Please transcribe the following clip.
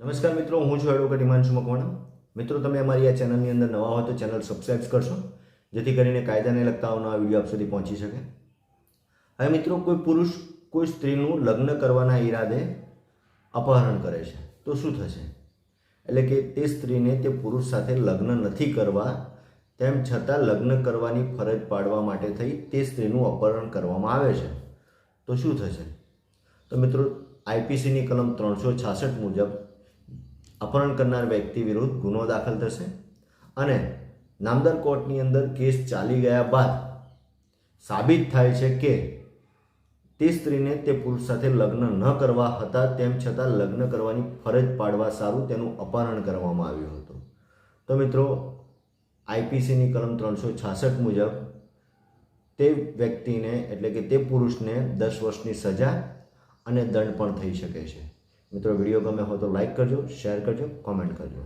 નમસ્કાર મિત્રો, હું છું એડવોકેટ હિમાંશુ મકવાણા. મિત્રો, તમે અમારી આ ચેનલની અંદર નવા હો તો ચેનલ સબસ્ક્રાઈબ કરશો, જેથી કરીને કાયદાને લગતા આવનારા વીડિયો આપ સુધી પહોંચી શકે. હવે મિત્રો, કોઈ પુરુષ, કોઈ સ્ત્રીનું લગ્ન કરવાના ઈરાદે અપહરણ કરે છે, તો શું થશે? એટલે કે તે સ્ત્રીને તે પુરુષ સાથે લગ્ન નથી કરવા, તેમ છતાં લગ્ન કરવાની ફરજ પાડવા માટે થઈ તે સ્ત્રીનું અપહરણ કરવામાં આવે છે, તો શું થશે? તો મિત્રો આઈપીસીની કલમ ત્રણસો છાસઠ મુજબ અપહરણ કરનાર વ્યક્તિ વિરુદ્ધ ગુનો દાખલ થશે અને નામદાર કોર્ટની અંદર કેસ ચાલી ગયા બાદ સાબિત થાય છે કે તે સ્ત્રીને તે પુરુષ સાથે લગ્ન ન કરવા હતા, તેમ છતાં લગ્ન કરવાની ફરજ પાડવા સારું તેનું અપહરણ કરવામાં આવ્યું હતું. તો મિત્રો, આઈપીસીની કલમ ત્રણસો છાસઠ મુજબ તે વ્યક્તિને, એટલે કે તે પુરુષને દસ વર્ષની સજા અને દંડ પણ થઈ શકે છે. મિત્રો વીડિયો ગમે હોય તો લાઈક કરજો શેર કરજો કોમેન્ટ કરજો.